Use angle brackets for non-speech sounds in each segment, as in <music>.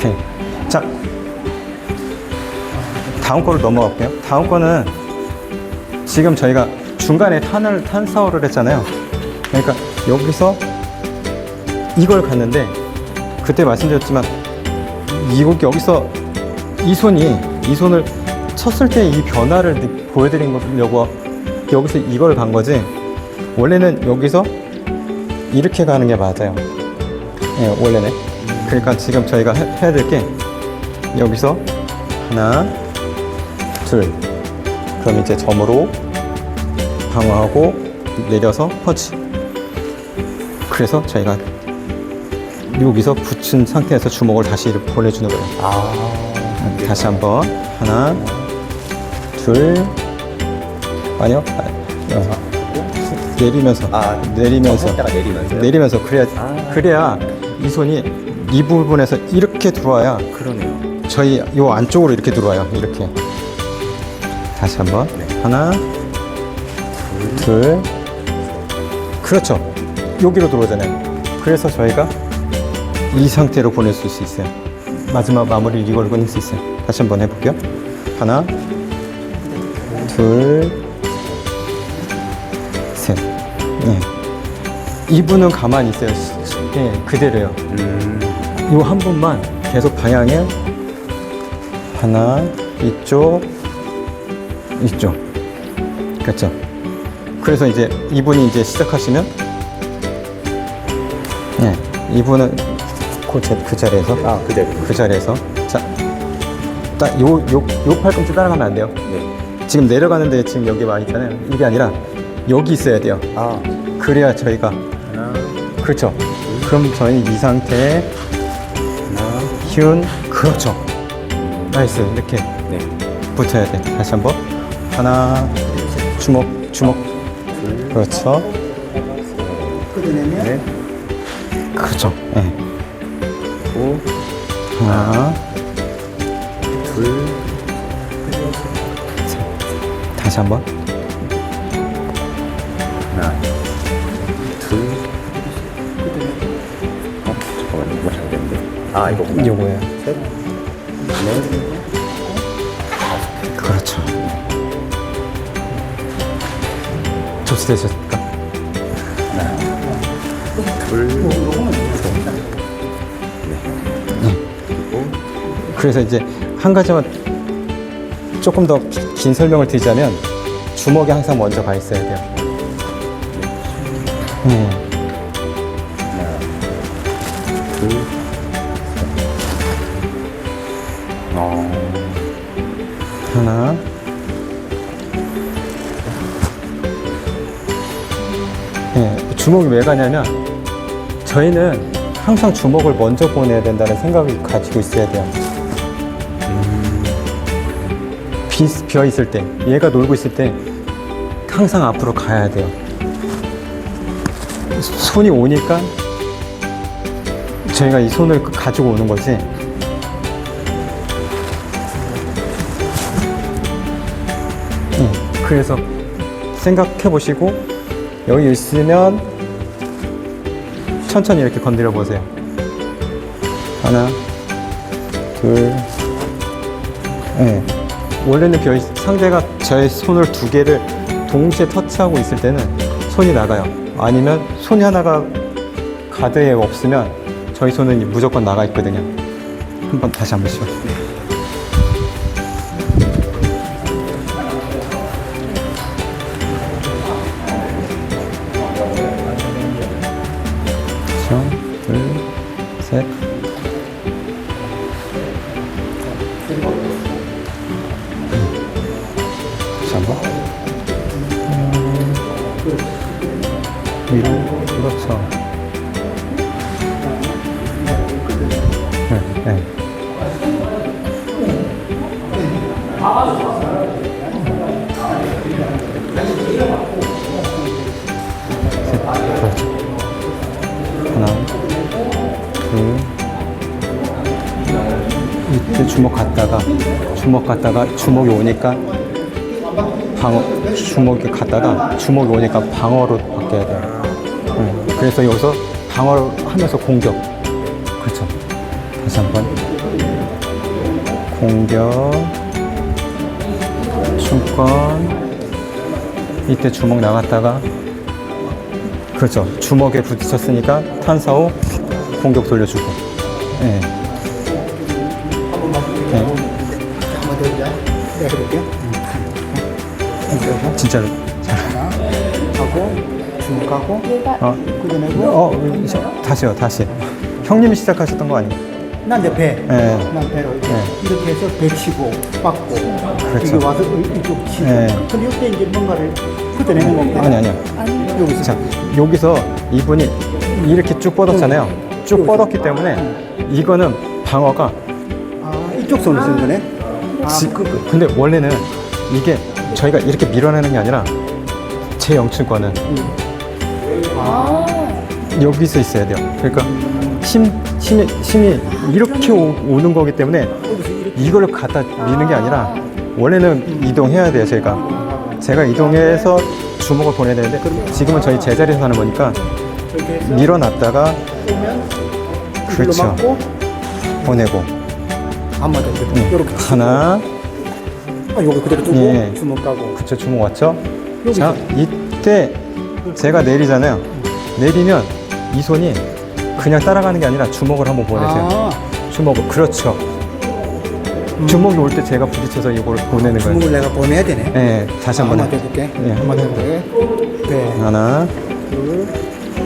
오케이. 자, 다음 거로 넘어갈게요. 다음 거는 지금 저희가 중간에 탄을 탄사오를 했잖아요. 그러니까 여기서 이걸 갔는데 그때 말씀드렸지만 이거 여기서 이 손이 이 손을 쳤을 때 이 변화를 느- 보여드리려고 여기서 이걸 간 거지. 원래는 여기서 이렇게 가는 게 맞아요. 예, 원래는. 그러니까 지금 저희가 해, 해야 될 게 여기서 하나, 둘. 그럼 이제 점으로 방어하고 내려서 펀치. 그래서 저희가 여기서 붙인 상태에서 주먹을 다시 이렇게 보내주는 거예요. 아. 다시 한번 하나, 둘, 아니요, 아, 어. 내리면서, 아, 내리면서, 손가락 내리면서요? 내리면서 그래야 아. 그래야 이 손이 이 부분에서 이렇게 들어와야 그러네요. 저희 요 안쪽으로 이렇게 들어와요. 이렇게 다시 한번 네. 하나, 둘, 그렇죠. 여기로 들어오잖아요. 그래서 저희가 이 상태로 보낼 수 있어요. 마지막 마무리를 이걸로 끝낼 수 있어요. 다시 한번 해볼게요. 하나, 둘, 셋. 네. 이분은 가만히 있어요. 예, 그대로요. 음. 요한 번만 계속 방향을 하나 이쪽 이쪽. 그렇죠? 그래서 이제 이분이 이제 시작하시면 네 이분은 그, 자- 그 자리에서. 아, 그대로. 그 자리에서. 자 딱 요 요 요 팔꿈치 따라가면 안 돼요. 네. 지금 내려가는데 지금 여기 와 있잖아요. 이게 아니라 여기 있어야 돼요. 아. 그래야 저희가 하나, 그렇죠. 그럼 저희 이 상태에 hiun 그렇죠. 나이스. 이렇게 네. 붙어야 돼. 다시 한번. 하나 주먹 주먹. 그렇죠. 네. 그렇죠. 네. 오, 하나. 둘, 다시 한번 아, 이거구나. 요거예요? 셋, 넷, 그렇죠. 접수되셨습니까? 둘, 그래서 이제 한 가지만 조금 더 긴 설명을 드리자면 주먹이 항상 먼저 가 있어야 돼요. 네. 주먹이 왜 가냐면 저희는 항상 주먹을 먼저 보내야 된다는 생각을 가지고 있어야 돼요. 비, 비어 있을 때 얘가 놀고 있을 때 항상 앞으로 가야 돼요. 손이 오니까 저희가 이 손을 가지고 오는 거지. 네, 그래서 생각해 보시고 여기 있으면 천천히 이렇게 건드려 보세요. 하나, 둘, 네. 원래는 별 상대가 저의 손을 두 개를 동시에 터치하고 있을 때는 손이 나가요. 아니면 손이 하나가 가드에 없으면 저희 손은 무조건 나가 있거든요. 한번 다시 한 번씩. 하나, 갔다가 주먹이 오니까 방어 주먹이 갔다가 주먹이 오니까 방어로 바뀌어야 돼요. 네, 그래서 여기서 방어를 하면서 공격. 그렇죠. 다시 한번 공격 중권 이때 주먹 나갔다가 그렇죠 주먹에 부딪혔으니까 탄사 후 공격 돌려주고 예. 해볼게. 응. 진짜로 하나 하고 주먹하고 어, 끄집어내고 어 저- 다시요 다시 형님이 시작하셨던 거 아니에요? 난내 배. 예. 난 배로 이렇게, 네. 이렇게 해서 배 치고 빡고 그렇죠. 이게 와서 이- 이쪽 치고 네. 근데 이때 이제 뭔가를 끄집어내는 건가? 아니 아니요 여기서 자 여기서 이분이 이렇게 쭉 뻗었잖아요 쭉 뻗었기 때문에 이거는 방어가 아 이쪽 손을 쓰는 거네? 아, 지- 그, 그, 근데 원래는 이게 저희가 이렇게 밀어내는 게 아니라 제 영층권은 여기서 있어야 돼요. 그러니까 힘, 힘이, 힘이 이렇게 오, 는 거기 때문에 이걸 갖다 미는 게 아니라 원래는 이동해야 돼요, 제가. 제가 이동해서 주먹을 보내야 되는데 지금은 저희 제자리에서 하는 거니까 밀어놨다가 그렇죠. 보내고 안 맞아 이렇게 네. 이렇게 하나, 아 여기 그대로 두고 예. 주먹 가고 그쵸, 주먹 왔죠? 여기서. 자, 이때 제가 내리잖아요. 내리면 이 손이 그냥 따라가는 게 아니라 주먹을 한번 보내세요. 아 주먹을 그렇죠. 주먹이 올 때 제가 부딪혀서 이걸 보내는 거예요. 주먹을 내가 보내야 되네 네, 다시 한번 한번 해. 해볼게 네, 한번 해볼게요. 네. 하나, 둘,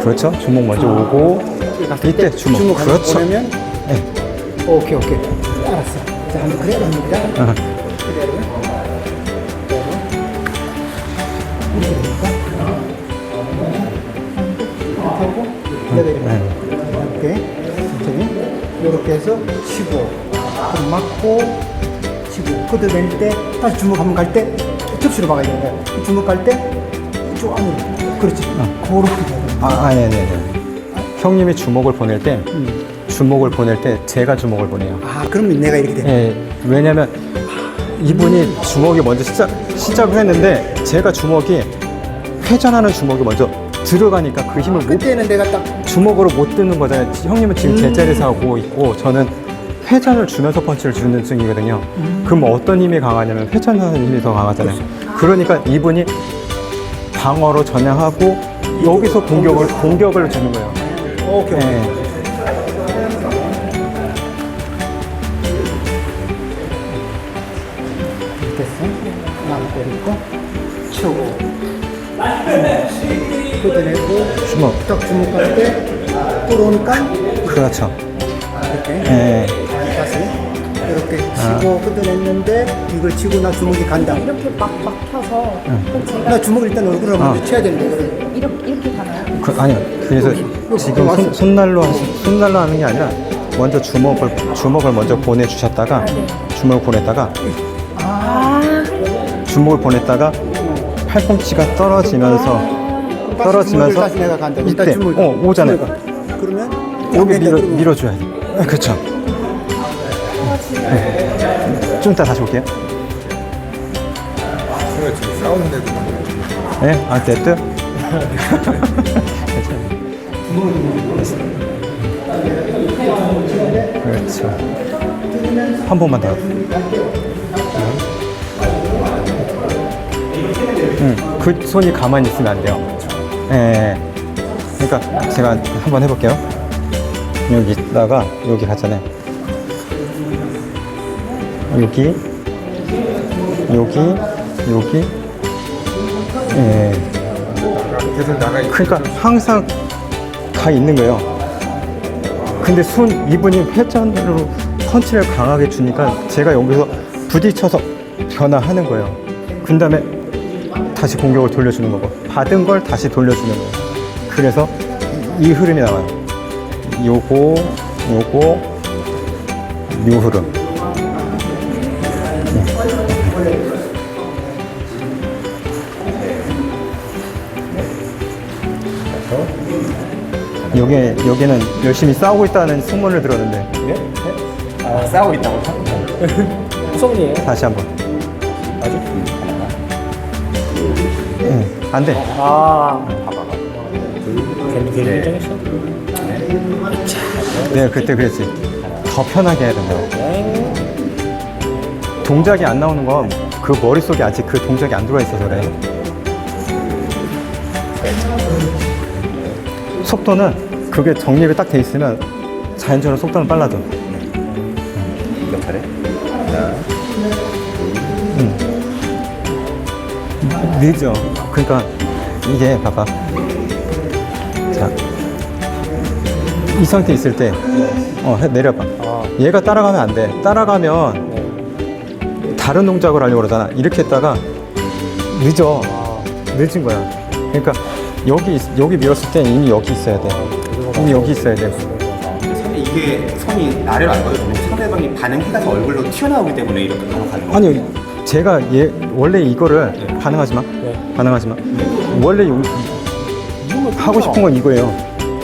그렇죠. 주먹 먼저 오고 갔을 이때 때 주먹. 주먹 하나 그렇죠. 보내면 네. 오케이 오케이 알았어 자 한번 그래 갑니다. 아, 그대로 그대로 이렇게 하고 내가 이렇게 네. 이렇게 천천히 이렇게 해서 치고 그럼 맞고 치고 끄덕낼 때 다시 주먹 한번 갈 때 접시로 막아야 되는 거야 주먹 갈 때 이쪽 안으로. 그렇지. 그렇게 돼야 돼 아, 아니, 아니, 아니. 형님이 주먹을 보낼 때 음. 주먹을 보낼 때 제가 주먹을 보내요. 아 그러면 내가 이렇게 되네 예, 왜냐면 이분이 주먹이 먼저 시작, 시작을 했는데 제가 주먹이 회전하는 주먹이 먼저 들어가니까 그 힘을 못, 그때는 내가 딱 주먹으로 못 드는 거잖아요. 형님은 지금 음. 제자리에서 하고 있고 저는 회전을 주면서 펀치를 주는 중이거든요. 음. 그럼 어떤 힘이 강하냐면 회전하는 힘이 더 강하잖아요. 그렇죠. 그러니까 이분이 방어로 전향하고 여기서 공격을 공격을 주는 거예요. 오케이 오케이 예. 때리고 치우고 걷어내고 주먹. 딱 주먹 갈때 들어오니까 그렇죠. 이렇게 예. 다시 이렇게 치고 걷어냈는데 이걸 치고 나 주먹이 간다 이렇게 막 막혀서 제가 나 주먹을 일단 얼굴을 아. 먼저 쳐야 되는데. 이렇게 이렇게 가나요? 그, 아니요. 그래서 지금 손, 손날로 하시- 손날로 하는 게 아니라 먼저 주먹을 주먹을 먼저 보내주셨다가 주먹을 보냈다가 아 주먹을 보냈다가 팔꿈치가 떨어지면서 떨어지면서 이때 어 오잖아요. 그러면 여기 밀어 밀어줘야 돼. 그렇죠. 네. 좀 이따 다시 올게요. 싸우는데도 네, 아 됐죠? <laughs> 그렇죠. 한 번만 더. 응, 그 손이 가만히 있으면 안 돼요. 예. 그러니까 제가 한번 해볼게요. 여기 있다가 여기 가잖아요. 여기, 여기, 여기. 예. 계속 나가 있 그러니까 항상 가 있는 거예요. 근데 손 이분이 회전으로 펀치를 강하게 주니까 제가 여기서 부딪혀서 변화하는 거예요. 그 다음에 다시 공격을 돌려주는 거고 받은 걸 다시 돌려주는 거예요. 그래서 이 흐름이 나와요. 요거, 요거, 요 흐름. 여기 여기는 열심히 싸우고 있다는 소문을 들었는데 아, 싸우고 있다고? 소문이에요. 다시 한번. 아직? 응, 안 돼. 아, 긴장했어. 네, 그때 그랬지. 더 편하게 해야 된다고. 네. 동작이 안 나오는 건 그 머릿속에 아직 그 동작이 안 들어와 있어서 그래. 속도는 그게 정립이 딱 돼 있으면 자연적으로 속도는 빨라져. 늦어. 그러니까 이게 봐봐. 자, 이 상태 있을 때, 어, 해- 내려봐. 아. 얘가 따라가면 안 돼. 따라가면 다른 동작을 하려고 그러잖아. 이렇게 했다가 늦어. 늦은 거야. 그러니까 여기 있- 여기 밀었을 때 이미 여기 있어야 돼. 이미 여기 있어야 돼. 선이 이게 손이 아래로 안 가거든요. 상대방이 반응해가지고 얼굴로 튀어나오기 때문에 이렇게 가는 거예요. 아니 제가 얘 원래 이거를 반응하지 마. 네. 마. 원래 요, 하고 싶은 건 이거예요.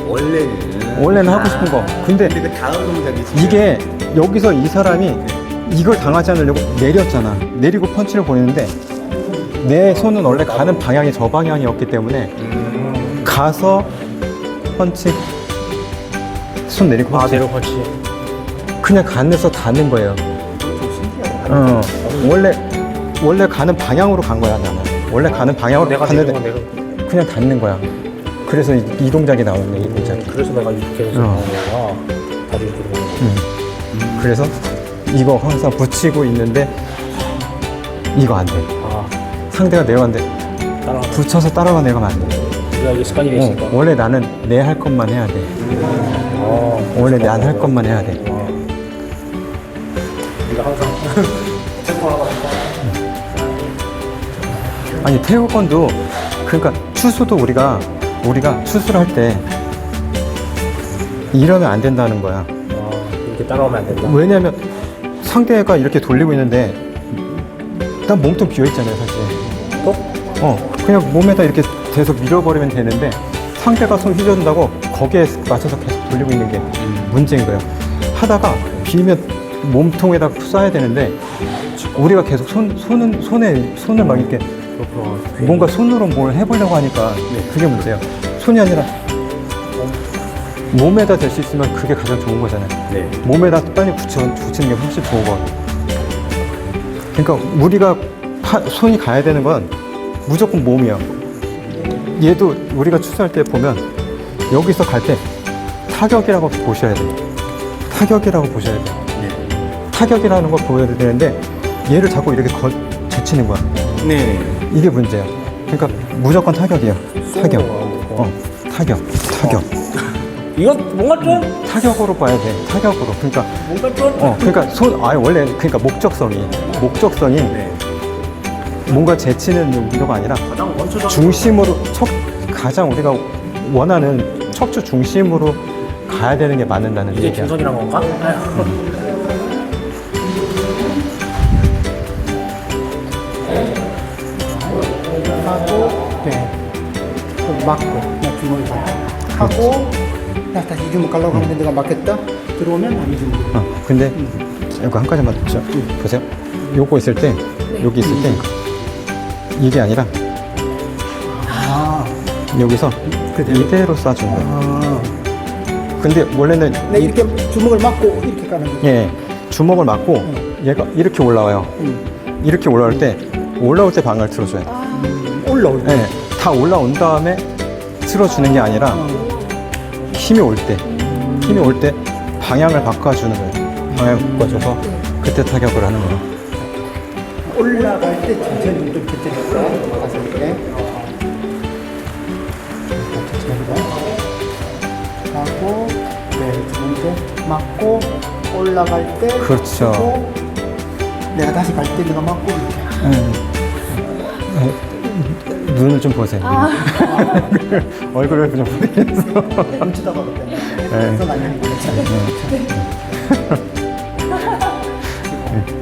원래는 원래는 하고 싶은 거. 근데 근데 그 다음 동작이 이게 여기서 이 사람이 이걸 당하지 않으려고 내렸잖아. 내리고 펀치를 보내는데 내 손은 원래 가는 방향이 저 방향이었기 때문에 가서 펀치 손 내리고 아 펀치 내려 펀치. 그냥 간에서 닿는 거예요. 어, 원래 원래 가는 방향으로 간 거야 나는. 원래 가는 방향으로 내가 갔는데 내려. 그냥 닿는 거야. 그래서 이, 이 동작이 나오네 이 동작이. 그래서 내가 이렇게 해서 어. 나오는 거야. 다리 이렇게 들어가는 거. 음. 그래서 이거 항상 붙이고 있는데 이거 안 돼. 아 상대가 내려갔는데 따라. 붙여서 따라가 내려가면 안 돼. 우리가 이게 습관이 돼 있으니까. 어, 원래 나는 내 할 것만 해야 돼. 어. 원래 난할 것만 해야 돼. 우리가 항상 <laughs> 아니 태국권도 그러니까 추수도 우리가 우리가 추수를 할 때 이러면 안 된다는 거야. 아, 이렇게 따라오면 안 된다. 왜냐면 상대가 이렇게 돌리고 있는데 난 몸통 비어 있잖아요, 사실. 또? 어, 그냥 몸에다 이렇게 계속 밀어버리면 되는데 상대가 손 휘저는다고 거기에 맞춰서 계속 돌리고 있는 게 문제인 거예요. 하다가 비면 몸통에다 쏴야 되는데 우리가 계속 손, 손은, 손에, 손을 막 이렇게 그렇구나. 뭔가 손으로 뭘 해보려고 하니까 그게 문제예요. 손이 아니라 몸에다 댈수 있으면 그게 가장 좋은 거잖아요. 네. 몸에다 빨리 붙여, 붙이는 게 훨씬 좋은 거. 그러니까 우리가 파- 손이 가야 되는 건 무조건 몸이야. 얘도 우리가 추수할 때 보면 여기서 갈 때 타격이라고 보셔야 돼. 타격이라고 보셔야 돼. 타격이라는 걸 보여야 되는데 얘를 자꾸 이렇게 거, 제치는 거야. 네. 이게 문제야. 그러니까 무조건 타격이야. 타격. 어, 타격. 타격. 이거 뭔가 좀 타격으로 봐야 돼. 타격으로. 그러니까 뭔가 좀 어, 그러니까 손, 아 원래 그러니까 목적성이 목적성이 네. 뭔가 제치는 용도가 아니라 가장 원초적 중심으로 척 가장 우리가 원하는 척추 중심으로 가야 되는 게 맞는다는 이게 얘기야. 김선이란 건가? 아휴. 맞고 나 주먹을 받고 하고 나 다시 이 주먹 가려고 하는데 내가 맞겠다 들어오면 이 주먹 어, 근데 이거 한 가지만 저, 보세요. 요거 있을 때 여기 있을 때 이게 아니라 아, 여기서 이대로 쏴주는 거야. 아. 근데 원래는 내 이렇게 주먹을 맞고 이렇게 가는 거야 예 주먹을 맞고 얘가 이렇게 올라와요. 음. 이렇게 올라올 때 올라올 때 방을 틀어줘야 돼. 올라올 때 네, 다 올라온 다음에 틀어주는 게 아니라 힘이 올 때, 힘이 올 때 방향을 바꿔주는 거예요. 방향을 바꿔줘서 그때 타격을 하는 거예요. 올라갈 때 천천히 좀 올라 가서 이렇게 천천히 가. 하고 네 주먹도 맞고 올라갈 때 그렇죠. 내가 다시 갈 때 내가 맞고 이렇게 네, 눈을 좀 보세요. <laughs> 얼굴을 좀 보면서. 멈추다가 그때 네. 손 안녕히 보냈잖아요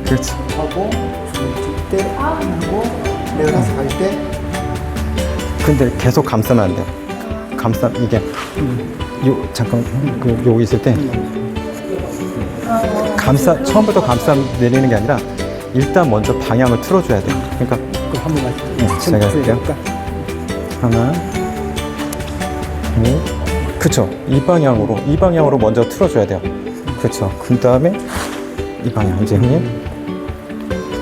그렇지. 하고 줄때 하고 내가 다시 갈때 근데 계속 감싸면 안 돼. 감싸 이게 요 잠깐 그 여기 있을 때 감싸 처음부터 감싸 내리는 게 아니라 일단 먼저 방향을 틀어줘야 돼. 그러니까 그럼 한 번만 네, 제가 할게요. 하나, 둘, 그쵸. 이 방향으로, 이 방향으로 먼저 틀어줘야 돼요. 그렇죠. 그 다음에 이 방향 이제 형님.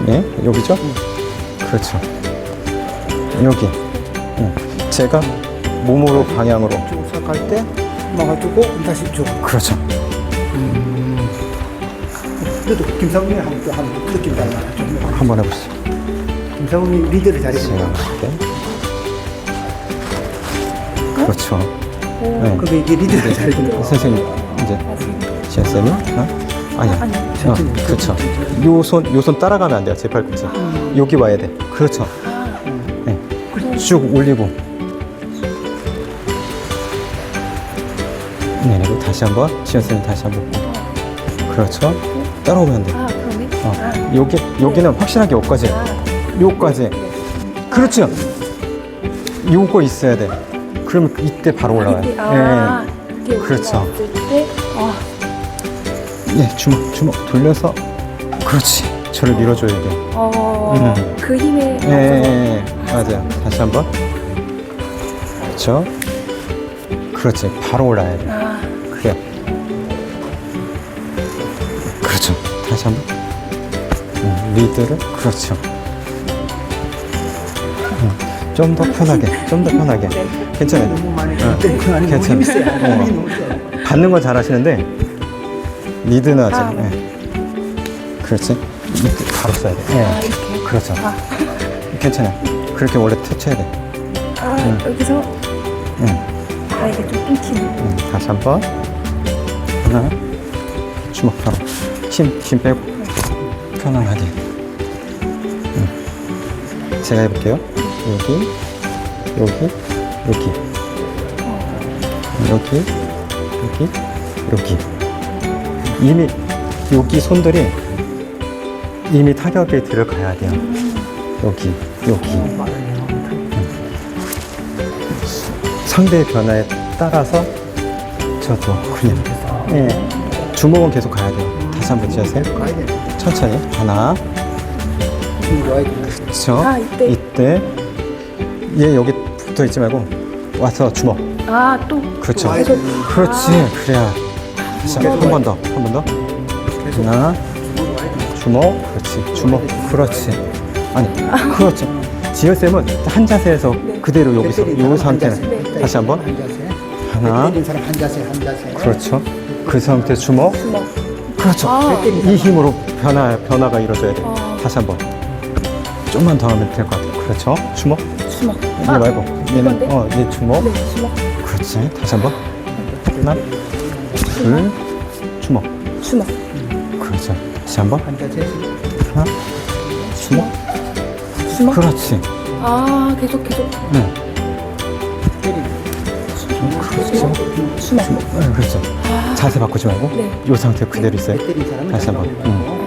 네, 여기죠? 그렇죠. 여기. 응. 제가 몸으로 방향으로. 쭉 시작할 때 막아주고 다시 쭉. 그렇죠. 그래도 김상훈이 한번 한 느낌 달라. 좀. 한번 해보시죠. 제가 할 때. 그렇죠. 네. 그게 이게 리더를 잘해주는 거. 선생님 이제 지현 쌤이 어? 아니야. 아니, 어, 그렇죠. 천천히. 요손 요 손 따라가면 안 돼요. 제 팔꿈치. 여기 와야 돼. 그렇죠. 네. 쭉 올리고. 내리고 다시 한번 지현 쌤이 다시 한번. 그렇죠. 따라오면 안 돼. 아. 어. 아, 여기 여기는 확실하게 여기까지. 아, 요까지. 그렇죠. 요거 있어야 돼. 그러면 이때 바로 올라와요. 이때, 아, 이게 그렇죠. 때, 아, 예. 예, 주먹 주먹 돌려서. 그렇지. 저를 밀어줘야 돼. 어, 음. 그 힘에 예, 예, 예, 맞아요. 다시 한 번. 그렇죠. 그렇지. 바로 올라야 돼. 아, 그래. 그렇죠. 다시 한 번. 음, 리드를 그렇죠. 좀 더 편하게, 좀 더 편하게. 괜찮아요. 너무 많이 어, 괜찮아. 세. 어. 받는 건 잘하시는데 리드는 아직. 아, 네. 예. 그렇지. 리드 바로 써야 돼. 예. 아, 이렇게. 그렇죠. 아, 괜찮아요. 그렇게 원래 터쳐야 돼. 아, 여기서, 응. 아, 이게 좀 끊기네. 음, 다시 한 번. 하나. 주먹 바로. 힘, 힘 빼고. 편안하게. 음. 제가 해볼게요. 여기, 여기, 여기. 여기, 여기, 여기. 이미, 여기 손들이 이미 타격에 들어가야 돼요. 여기, 여기. 상대의 변화에 따라서 저도 그냥 예, 주먹은 계속 가야 돼요. 다시 한번 지으세요. 천천히 하나. 그렇죠. 아, 이때. 얘 여기 붙어 있지 말고 와서 주먹. 아, 또. 그렇죠. 돼. 그렇지. 그래야 한번 더, 한 번 더. 하나, 주먹. 그렇지. 주먹. 그렇지. 아니, 그렇죠. 지현 쌤은 한 자세에서 그대로 여기서 요한 상태는 자세. 다시 한번 한 자세. 하나. 때리는 사람 한 자세 한 자세. 그렇죠. 그 상태 주먹. 그렇죠. 아. 이 힘으로 변화 변화가 이루어져야 돼. 아. 다시 한 번. 좀만 더 하면 될 것 같아. 그렇죠. 주먹. 주먹. 얘 아, 말고 얘는 이건데? 어, 얘 주먹. 네, 주먹. 그렇지. 다시 한번. 하나, 둘, 주먹. 주먹. 그렇죠. 다시 한번. 하나, 주먹. 주먹. 그렇지. 아, 계속, 계속. 응. 주먹. 주먹. 응, 그렇죠. 자세 바꾸지 말고 네. 이 상태 그대로 있어요. 다시 한번. 잘 응. 나오고.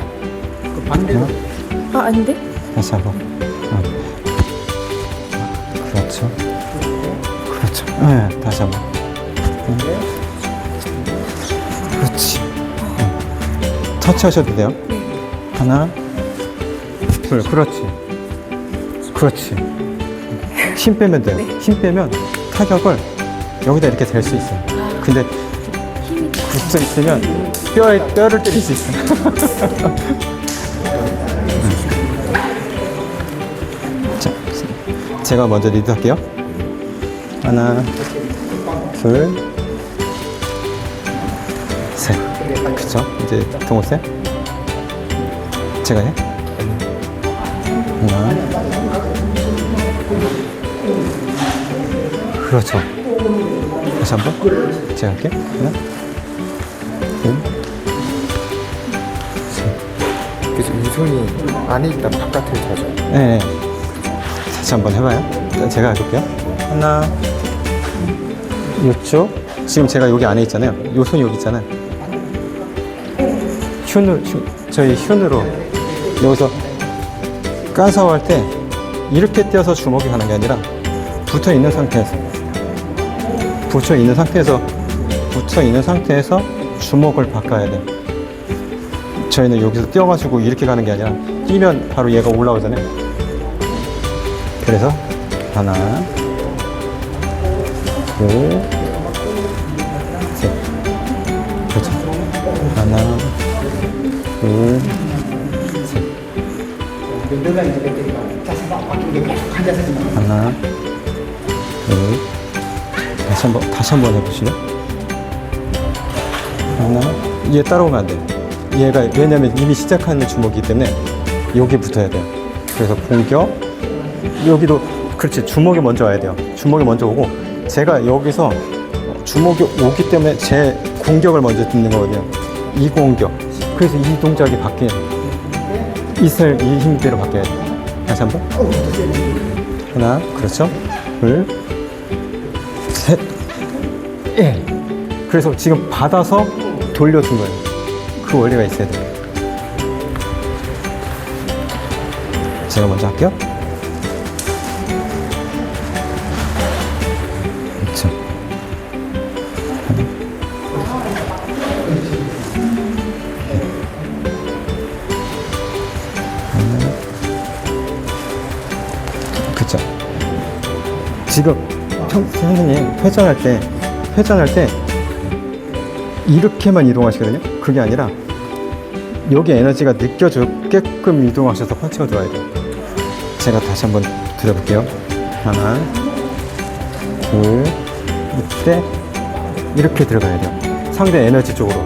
그 반대로 아, 아닌데? 다시 한번. 응. 그렇죠. 그렇죠. 네, 다시 한번. 응. 그렇지. 응. 터치하셔도 돼요. 네. 하나, 둘, 그렇지. 그렇지. 힘 빼면 돼요. 힘 빼면 타격을 여기다 이렇게 댈 수 있어요. 근데. 붙어 있으면 뼈에 뼈를 때릴 수 있어요. <laughs> 제가 먼저 리드 할게요. 하나, 둘, 셋. 그쵸? 이제 동호 쌤. 제가 해. 하나. 그렇죠. 다시 한 번. 제가 할게요. 하나, 둘, 그래서 이 손이 안에 있다 바깥을 자죠. 네. 네. 다시 한번 해봐요. 자, 제가 해볼게요. 하나, 이쪽. 지금 제가 여기 안에 있잖아요. 요 손이 여기 있잖아요. 흉으로, 흉, 저희 흉으로 여기서 까서 할때 이렇게 떼어서 주먹이 가는 게 아니라 붙어 있는 상태에서 붙여 있는 상태에서 붙어 있는 상태에서 주먹을 바꿔야 돼. 저희는 여기서 뛰어가지고 이렇게 가는 게 아니라 뛰면 바로 얘가 올라오잖아요. 그래서 하나, 둘, 셋. 그렇죠. 하나, 둘, 너가 이제 그때니까 자세가 바뀌는 게 계속 한 자세만. 하나, 둘. 다시 한 번, 다시 한번 해보시죠. 하나. 얘 따라오면 안 돼. 얘가, 왜냐면 이미 시작하는 주먹이기 때문에 여기 붙어야 돼요. 그래서 공격. 여기도, 그렇지. 주먹이 먼저 와야 돼요. 주먹이 먼저 오고, 제가 여기서 주먹이 오기 때문에 제 공격을 먼저 듣는 거거든요. 이 공격. 그래서 이 동작이 바뀌어요. 이슬, 이 힘대로 바뀌어야 돼요. 다시 한 번. 하나, 그렇죠. 둘, 셋, 예. 그래서 지금 받아서 돌려준 거예요. 그 원리가 있어야 돼요. 제가 먼저 할게요. 지금 형, 선생님 회전할 때 회전할 때 이렇게만 이동하시거든요. 그게 아니라 여기 에너지가 느껴지게끔 이동하셔서 펀치가 들어와야 돼요. 제가 다시 한번 드려볼게요. 하나, 둘, 이때 이렇게 들어가야 돼요. 상대 에너지 쪽으로.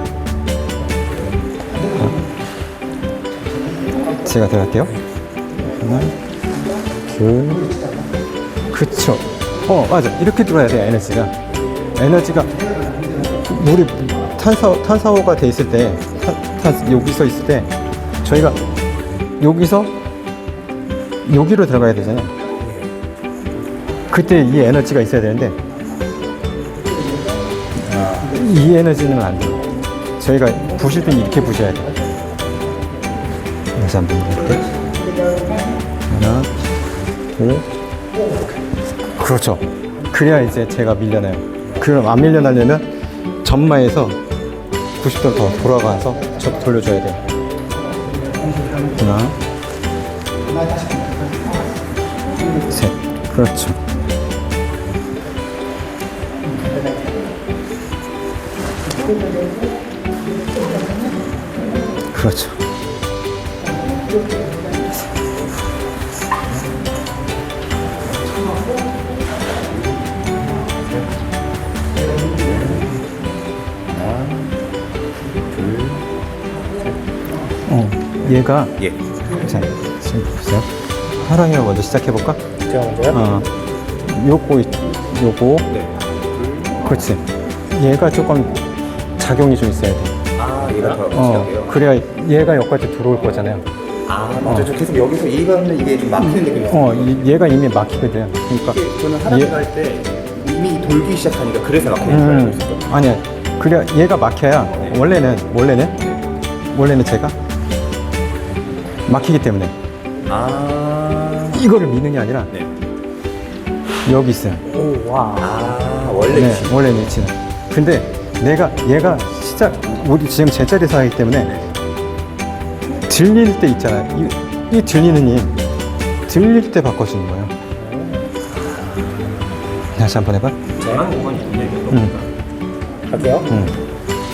제가 들어갈게요. 하나, 둘, 그쵸. 어, 맞아. 이렇게 들어야 돼요, 에너지가. 에너지가, 우리 탄사, 탄사호가 돼 있을 때, 탄, 탄, 여기서 있을 때, 저희가 여기서 여기로 들어가야 되잖아요. 그때 이 에너지가 있어야 되는데, 이 에너지는 안 돼요. 저희가 부실 땐 이렇게 부셔야 돼요. 다시 한번 해볼게요. 하나, 둘, 그렇죠. 그래야 이제 제가 밀려나요. 그럼 안 밀려나려면 전마에서 90도로 더 돌아가서 저 돌려줘야 돼요. 하나, 셋. 그렇죠. 그렇죠. 얘가 예. 자, 지금 보세요. 하랑이가 먼저 시작해볼까? 제가 먼저요? 어, 요거, 있- 요거. 네. 그렇지. 얘가 조금 작용이 좀 있어야 돼. 아, 얘가 더 어, 시작해요? 그래야 얘가 여기까지 들어올 거잖아요. 아, 맞아. 저 계속 여기서 이거는 이게 좀 막히는 느낌이. 어, 이- 얘가 이미 막히거든. 그러니까. 이게 저는 하나 얘- 할때 이미 돌기 시작하니까 그래서 막히는 줄 알고 음, 있었거든요. 아니야. 그래, 얘가 막혀야, 원래는, 원래는, 원래는 제가 막히기 때문에 아, 이거를 미는 게 아니라 네. 여기 있어요. 오, 와. 아, 원래 네, 지- 원래 위치는. 근데 내가 얘가 시작 우리 지금 제자리에서 하기 때문에 들릴 때 있잖아요. 이, 이 들리는 힘 들릴 때 바꿔주는 거예요. 다시 한번 해봐. 저랑 공간이. 이게 응, 할게요. 응.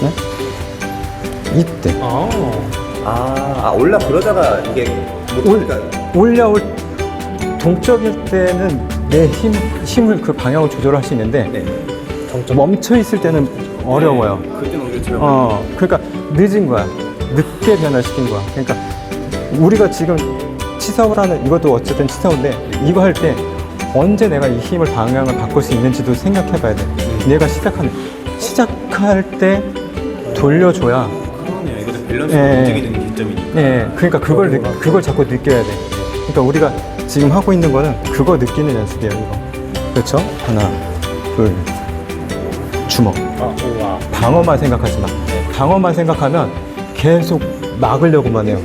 네? 이때 아. 아, 아, 올라 그러다가 이게 못 올, 올려올 동적일 때는 내 힘, 힘을 그 방향을 조절할 수 있는데 네. 멈춰 있을 때는 어려워요. 그때는 오히려 제가 어, 그러니까 늦은 거야. 늦게 변화시킨 거야. 그러니까 우리가 지금 치사을 하는 이것도 어쨌든 치사인데 이거 할 때 언제 내가 이 힘을 방향을 바꿀 수 있는지도 생각해 봐야 돼. 내가 시작하는 시작할 때 돌려줘야 밸런스가 예. 움직이는 기점이니까. 예, 그러니까 그걸 느, 그걸 자꾸 느껴야 돼. 그러니까 우리가 지금 하고 있는 거는 그거 느끼는 연습이에요, 이거. 그렇죠? 하나, 둘, 주먹. 아, 오, 와. 방어만 생각하지 마. 방어만 생각하면 계속 막으려고만 해요.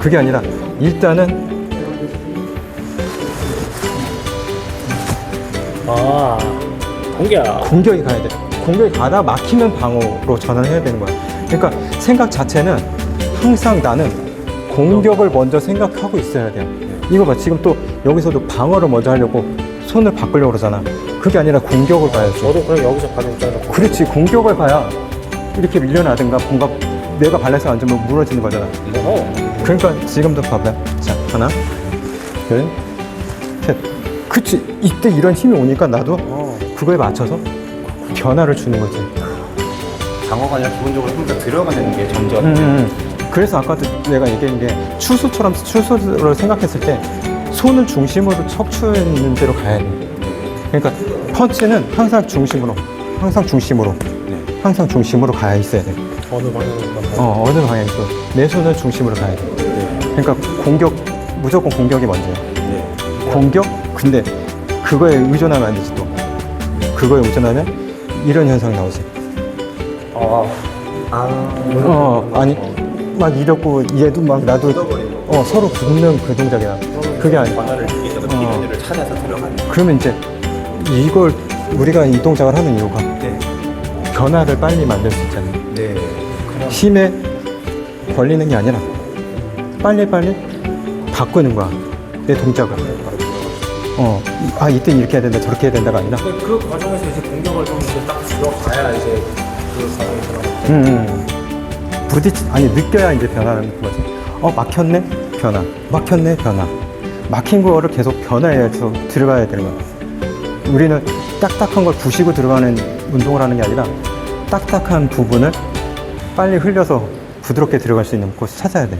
그게 아니라 일단은 아. 공격. 공격이 가야 돼. 공격이 가다 막히면 방어로 전환해야 되는 거야. 그러니까 생각 자체는 항상 나는 공격을 먼저 생각하고 있어야 돼요. 이거 봐. 지금 또 여기서도 방어를 먼저 하려고 손을 바꾸려고 그러잖아. 그게 아니라 공격을 가야지. 저도 그럼 여기서 받은 입장으로. 그렇지. 공격을 가야 이렇게 밀려나든가 뭔가 내가 발레스 앉으면 무너지는 거잖아. 어. 그러니까 지금도 봐봐요. 자, 하나, 둘, 셋. 그치. 이때 이런 힘이 오니까 나도 어. 그거에 맞춰서 변화를 주는 거지. 방어가 아니라 기본적으로 힘이 들어가는 게 점점 음, 음. 그래서 아까도 내가 얘기한 게 추수처럼 추수를 생각했을 때 손을 중심으로 척추있는 대로 가야 돼. 그러니까 펀치는 항상 중심으로, 항상 중심으로, 항상 중심으로 가야 있어야 돼. 어느 방향으로. 어, 어느 방향이고 내 손을 중심으로 가야 돼. 그러니까 공격 무조건 공격이 먼저야. 공격? 근데 그거에 의존하면 안 되지 또. 그거에 의존하면 이런 현상이 나오지. 아. 어, 아니 막 이렇고 얘도 막 나도 어 서로 붙는 그 동작이야. 그게 아니. 변화를 주기 때문에 어. 찾아서 들어가는 그러면 이제 이걸 우리가 이 동작을 하는 이유가 네. 변화를 빨리 만들 수 있잖아요. 네. 힘에 걸리는 게 아니라 빨리빨리 바꾸는 거야. 내 동작을. 어, 이- 아, 이때 이렇게 해야 된다, 저렇게 해야 된다가 아니라, 근데 그 과정에서 이제 공격을 좀 이제 딱 들어가야 이제 음, 음. 부딪, 아니, 느껴야 이제 변화하는 거지. 어, 막혔네? 변화. 막혔네? 변화. 막힌 거를 계속 변화해서 들어가야 되는 거야. 우리는 딱딱한 걸 부시고 들어가는 운동을 하는 게 아니라 딱딱한 부분을 빨리 흘려서 부드럽게 들어갈 수 있는 곳을 찾아야 돼.